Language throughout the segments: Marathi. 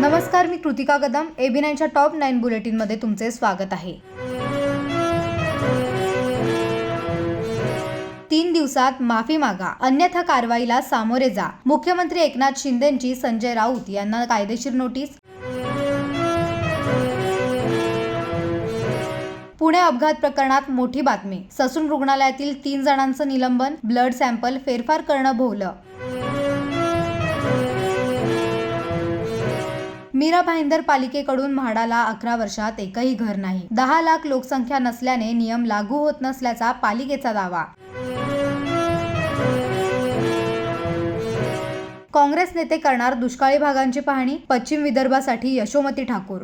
नमस्कार मी कृतिका कदम. एबी नाईनच्या टॉप नाईन बुलेटिनमध्ये तुमचे स्वागत आहे. तीन दिवसात माफी मागा अन्यथा कारवाईला सामोरे जा. मुख्यमंत्री एकनाथ शिंदेंची संजय राऊत यांना कायदेशीर नोटीस. पुणे अपघात प्रकरणात मोठी बातमी. ससून रुग्णालयातील तीन जणांचं निलंबन ब्लड सॅम्पल फेरफार करणं भोवलं. मीरा भाईंदर पालिकेकडून म्हाडाला अकरा वर्षात एकही घर नाही. दहा लाख लोकसंख्या नसल्याने नियम लागू होत नसल्याचा पालिकेचा दावा. काँग्रेस नेते करणार दुष्काळी भागांची पाहणी? पश्चिम विदर्भासाठी यशोमती ठाकूर.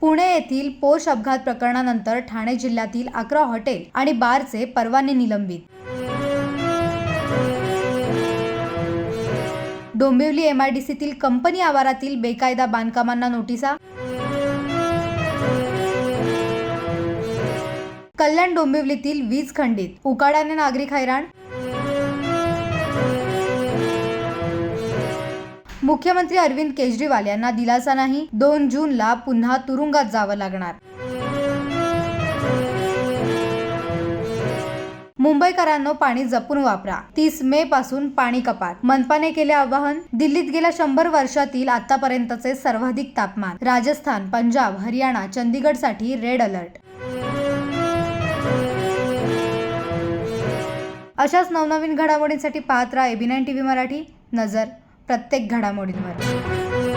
पुणे येथील पोष अपघात प्रकरणानंतर ठाणे जिल्ह्यातील अकरा हॉटेल आणि बारचे परवाने निलंबित. डोंबिवली एमआयडीसीतील कंपनी आवारातील बेकायदा बांधकामांना नोटिसा? कल्याण डोंबिवलीतील वीज खंडित. उकाड्याने नागरिक हैराण? मुख्यमंत्री अरविंद केजरीवाल यांना दिलासा नाही. दोन जूनला पुन्हा तुरुंगात जावं लागणार. मुंबईकरांनो पाणी जपून वापरा. तीस मे पासून पाणी कपात. मनपाने केले आवाहन दिल्लीत गेल्या शंभर वर्षातील आतापर्यंतचे सर्वाधिक तापमान. राजस्थान पंजाब हरियाणा चंदीगडसाठी रेड अलर्ट. अशाच नवनवीन घडामोडींसाठी पाहत राहा AB nine T V Marathi. नजर प्रत्येक घडामोडींवर.